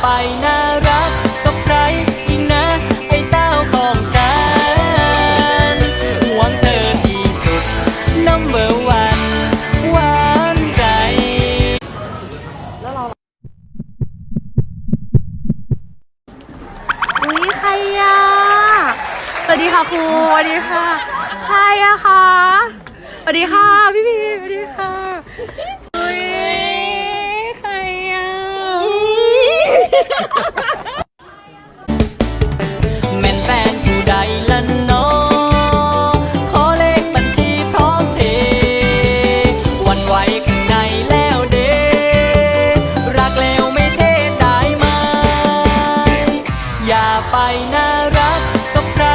ไปน่ารักกับใครอีกนะไอ้เต้าของฉันหวังเธอที่สุด number one หวานใจ อุ้ยใครอะสวัสดีค่ะครูสวัสดีค่ะ ใครอะคะ สวัสดีค่ะ พี่พีสวัสดีค่ะ แม่นแฟนผู้ใดล่ะเนาะขอเลขบัญชีพร้อมเพย์วันไหวข้างในแล้วเดรักแล้วไม่เทได้ไหมอย่าไปน่ารักกับใคร